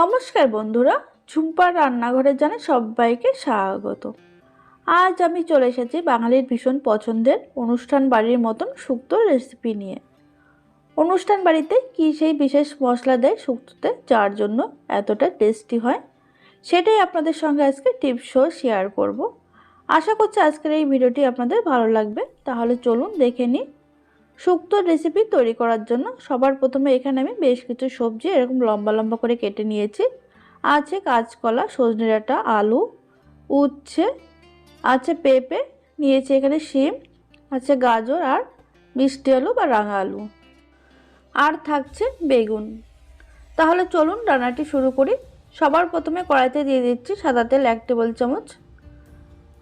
নমস্কার বন্ধুরা, ঝুম্পার রান্নাঘরে জানে সবাইকে স্বাগত। আজ আমি চলে এসেছি বাঙালির ভীষণ পছন্দের অনুষ্ঠান বাড়ির মতন শুক্তোর রেসিপি নিয়ে। অনুষ্ঠান বাড়িতে কী সেই বিশেষ মশলা দেয় শুক্তোতে যার জন্য এতটা টেস্টি হয়, সেটাই আপনাদের সঙ্গে আজকে টিপসও শেয়ার করব। আশা করছি আজকের এই ভিডিওটি আপনাদের ভালো লাগবে, তাহলে চলুন দেখে নিই শুক্তোর রেসিপি তৈরি করার জন্য সবার প্রথমে এখানে আমি বেশ কিছু সবজি এরকম লম্বা লম্বা করে কেটে নিয়েছি। আছে কাঁচকলা, সজনে ডাঁটা, আলু, উচ্ছে, আছে পেঁপে, নিয়েছি এখানে শিম, আছে গাজর আর মিষ্টি আলু বা রাঙা আলু। আর থাকছে বেগুন। তাহলে চলুন রান্নাটি শুরু করি। সবার প্রথমে কড়াইতে দিয়ে দিচ্ছি সাদা তেল এক টেবিল চামচ।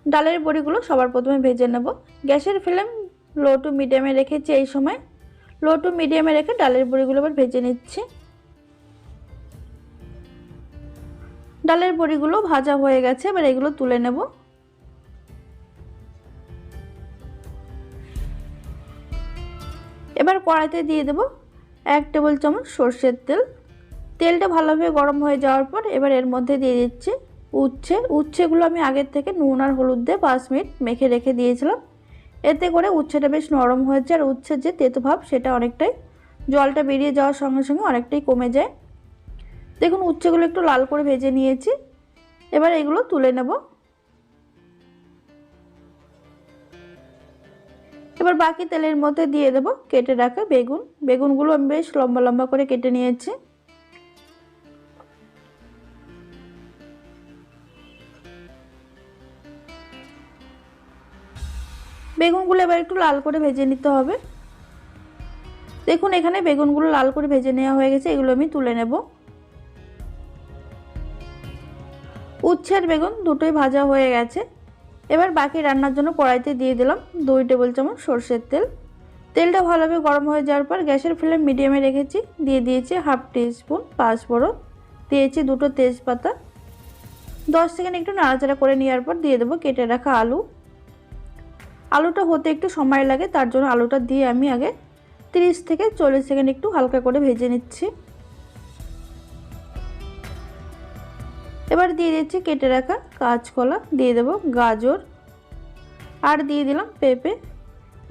ডালের বড়িগুলো সবার প্রথমে ভেজে নেব। গ্যাসের ফ্লেম লো টু মিডিয়ামে রেখেছি এই সময়। লো টু মিডিয়ামে রেখে ডালের বড়িগুলো আবার ভেজে নিচ্ছি। ডালের বড়িগুলো ভাজা হয়ে গেছে, এবার এগুলো তুলে নেব। এবার কড়াইতে দিয়ে দেব এক টেবিল চামচ সর্ষের তেল। তেলটা ভালোভাবে গরম হয়ে যাওয়ার পর এবার এর মধ্যে দিয়ে দিচ্ছি উচ্ছে। উচ্ছেগুলো আমি আগের থেকে নুন আর হলুদ দিয়ে পাঁচ মিনিট মেখে রেখে দিয়েছিলাম। এতে করে উচ্ছেটা বেশ নরম হয়েছে আর উচ্ছের যে তেতো ভাব সেটা অনেকটাই জলটা বেরিয়ে যাওয়ার সঙ্গে সঙ্গে অনেকটাই কমে যায়। দেখুন উচ্ছেগুলো একটু লাল করে ভেজে নিয়েছি। এবার এগুলো তুলে নেব। এবার বাকি তেলের মধ্যে দিয়ে দেব কেটে রাখা বেগুন। বেগুনগুলো আমি বেশ লম্বা লম্বা করে কেটে নিয়েছি। বেগুনগুলো এবার একটু লাল করে ভেজে নিতে হবে। দেখুন, এখানে বেগুনগুলো লাল করে ভেজে নেওয়া হয়ে গেছে, এগুলো আমি তুলে নেব। উচ্ছের বেগুন দুটোই ভাজা হয়ে গেছে। এবার বাকি রান্নার জন্য কড়াইতে দিয়ে দিলাম দুই টেবিল চামচ সর্ষের তেল। তেলটা ভালোভাবে গরম হয়ে যাওয়ার পর গ্যাসের ফ্লেম মিডিয়ামে রেখেছি। দিয়ে দিয়েছি হাফ টিস্পুন পাঁচফোড়ন। দিয়েছি দুটো তেজপাতা। দশ সেকেন্ড একটু নাড়াচাড়া করে নেওয়ার পর দিয়ে দেবো কেটে রাখা আলু। আলুটা হতে একটু সময় লাগে, তার জন্য আলুটা দিয়ে আমি আগে তিরিশ থেকে চল্লিশ সেকেন্ড একটু হালকা করে ভেজে নিচ্ছি। এবার দিয়ে দিচ্ছি কেটে রাখা কাঁচকলা, দিয়ে দেবো গাজর আর দিয়ে দিলাম পেঁপে।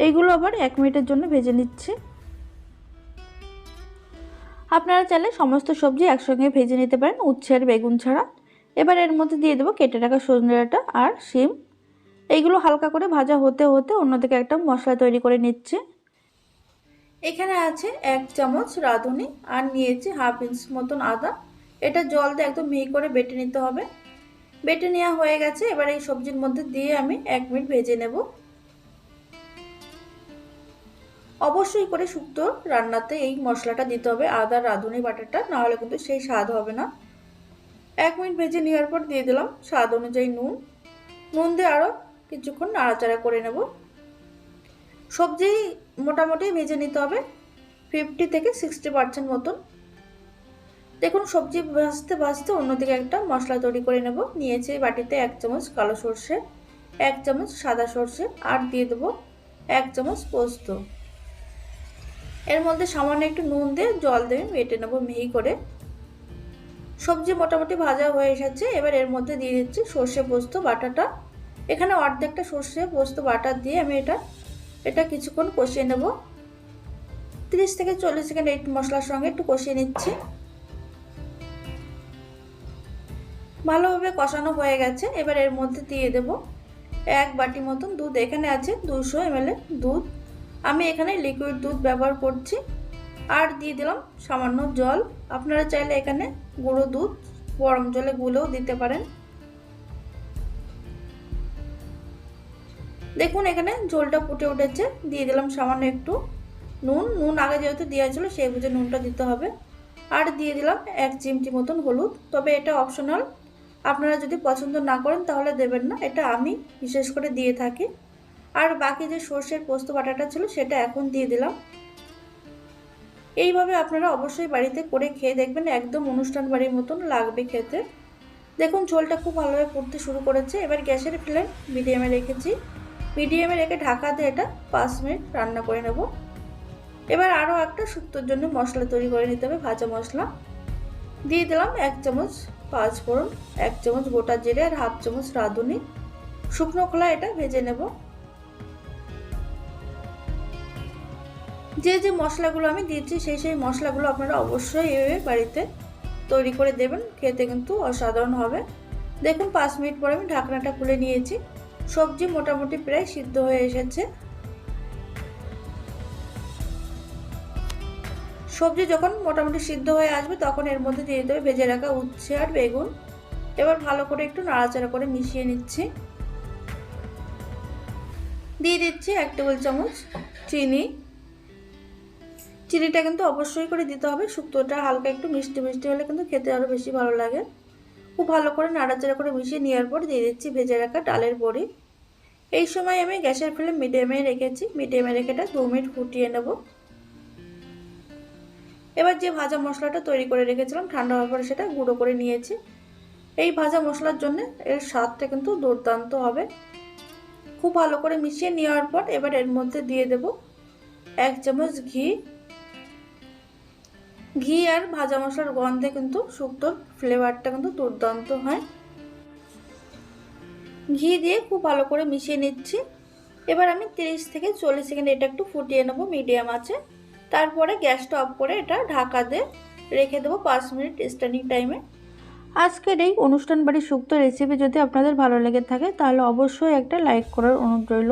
এইগুলো আবার এক মিনিটের জন্য ভেজে নিচ্ছি। আপনারা চাইলে সমস্ত সবজি একসঙ্গে ভেজে নিতে পারেন, উচ্ছে আর বেগুন ছাড়া। এবার এর মধ্যে দিয়ে দেবো কেটে রাখা সজনে ডাঁটা আর শিম। এইগুলো হালকা করে ভাজা হতে হতে অন্যদিকে একটা মশলা তৈরি করে নিচ্ছে। এখানে আছে এক চামচ রাঁধুনি আর নিয়েছি হাফ ইঞ্চ মতন আদা। এটা জল দিয়ে একদম মিহি করে বেটে নিতে হবে। বেটে নেওয়া হয়ে গেছে, এবার এই সবজির মধ্যে দিয়ে আমি এক মিনিট ভেজে নেব। অবশ্যই করে শুক্তো রান্নাতে এই মশলাটা দিতে হবে, আদা, রাঁধুনি, বাটাটা, নাহলে কিন্তু সেই স্বাদ হবে না। এক মিনিট ভেজে নেওয়ার পর দিয়ে দিলাম স্বাদ অনুযায়ী নুন। নুন দিয়ে আরও কিছুক্ষণ নাড়াচাড়া করে নেব। সবজি মোটামুটি ভেজে নিতে হবে ফিফটি থেকে সিক্সটি পার্সেন্ট মতন। দেখুন, সবজি ভাজতে ভাজতে অন্যদিকে একটা মশলা তৈরি করে নেব। নিয়েছি বাটিতে এক চামচ কালো সর্ষে, এক চামচ সাদা সর্ষে আর দিয়ে দেবো এক চামচ পোস্ত। এর মধ্যে সামান্য একটু নুন দিয়ে জল দিয়ে মেটে নেব মিহি করে। সবজি মোটামুটি ভাজা হয়ে এসেছে, এবার এর মধ্যে দিয়ে দিচ্ছি সর্ষে পোস্ত, বাটাটা। এখানে অর্ধেকটা সর্ষে পোস্ত বাটার দিয়ে আমি এটা এটা কিছুক্ষণ কষিয়ে নেব। তিরিশ থেকে চল্লিশ সেকেন্ড এই মশলার সঙ্গে একটু কষিয়ে নিচ্ছি। ভালোভাবে কষানো হয়ে গেছে, এবার এর মধ্যে দিয়ে দেব এক বাটি মতন দুধ। এখানে আছে দুশো এমএল দুধ। আমি এখানে লিকুইড দুধ ব্যবহার করছি। আর দিয়ে দিলাম সামান্য জল। আপনারা চাইলে এখানে গুঁড়ো দুধ, গরম জলে গুলেও দিতে পারেন। দেখুন এখানে ঝোলটা ফুটে উঠেছে, দিয়ে দিলাম সামান্য একটু নুন। নুন আগে যেহেতু দেওয়া ছিল, সেই বুঝে নুনটা দিতে হবে। আর দিয়ে দিলাম এক চিমটি মতন হলুদ। তবে এটা অপশনাল। আপনারা যদি পছন্দ না করেন তাহলে দেবেন না, এটা আমি বিশেষ করে দিয়ে থাকি। আর বাকি যে সর্ষের পোস্ত বাটাটা ছিল, সেটা এখন দিয়ে দিলাম। এইভাবে আপনারা অবশ্যই বাড়িতে করে খেয়ে দেখবেন, একদম অনুষ্ঠান বাড়ির মতন লাগবে খেতে। দেখুন, ঝোলটা খুব ভালোভাবে ফুটতে শুরু করেছে। এবার গ্যাসের ফ্লেম মিডিয়ামে রেখেছি। মিডিয়ামে রেখে ঢাকা দিয়ে এটা পাঁচ মিনিট রান্না করে নেব। এবার আরও একটা শুক্তোর জন্য মশলা তৈরি করে নিতে হবে, ভাজা মশলা। দিয়ে দিলাম এক চামচ পাঁচ ফোড়ন, এক চামচ গোটা জিরে আর হাফ চামচ রাঁধুনি। শুকনো খোলা এটা ভেজে নেব। যে যে মশলাগুলো আমি দিয়েছি, সেই সেই মশলাগুলো আপনারা অবশ্যই এভাবে বাড়িতে তৈরি করে দেবেন, খেতে কিন্তু অসাধারণ হবে। দেখুন, পাঁচ মিনিট পরে আমি ঢাকনাটা খুলে নিয়েছি। সবজি মোটামুটি প্রায় সিদ্ধ হয়ে এসেছে। সবজি যখন মোটামুটি সিদ্ধ হয়ে আসবে, তখন এর মধ্যে দিয়ে দেবে ভেজে রাখা উচ্ছে আর বেগুন। এবার ভালো করে একটু নাড়াচাড়া করে মিশিয়ে নিচ্ছি। দিয়ে দিচ্ছি এক টেবিল চামচ চিনি। চিনিটা কিন্তু অবশ্যই করে দিতে হবে, শুক্তোটা হালকা একটু মিষ্টি মিষ্টি হলে কিন্তু খেতে আরও বেশি ভালো লাগে। খুব ভালো করে নাড়াচাড়া করে মিশিয়ে নেওয়ার পর দিয়ে দিচ্ছি ভেজে রাখা ডালের বড়ি। এই সময় আমি গ্যাসের ফ্লেম মিডিয়ামে রেখেছি। মিডিয়ামে রেখে এটা দু মিনিট ফুটিয়ে নেব। এবার যে ভাজা মশলাটা তৈরি করে রেখেছিলাম, ঠান্ডা হওয়ার পরে সেটা গুঁড়ো করে নিয়েছি। এই ভাজা মশলার জন্য এর স্বাদটা কিন্তু দুর্দান্ত হবে। খুব ভালো করে মিশিয়ে নেওয়ার পর এবার এর মধ্যে দিয়ে দেব এক চামচ ঘি ঘি আর ভাজা মশলার গন্ধে কিন্তু শুক্তোর ফ্লেভারটা কিন্তু দুর্দান্ত হয়। ঘি দিয়ে খুব ভালো করে মিশিয়ে নিচ্ছি। এবার আমি তিরিশ থেকে চল্লিশ সেকেন্ড এটা একটু ফুটিয়ে নেব মিডিয়াম আছে তারপরে গ্যাসটা অফ করে এটা ঢাকা দিয়ে রেখে দেবো পাঁচ মিনিট স্ট্যান্ডিং টাইমে আজকের এই অনুষ্ঠান বাড়ির শুক্তো রেসিপি যদি আপনাদের ভালো লেগে থাকে, তাহলে অবশ্যই একটা লাইক করার অনুরোধ রইল।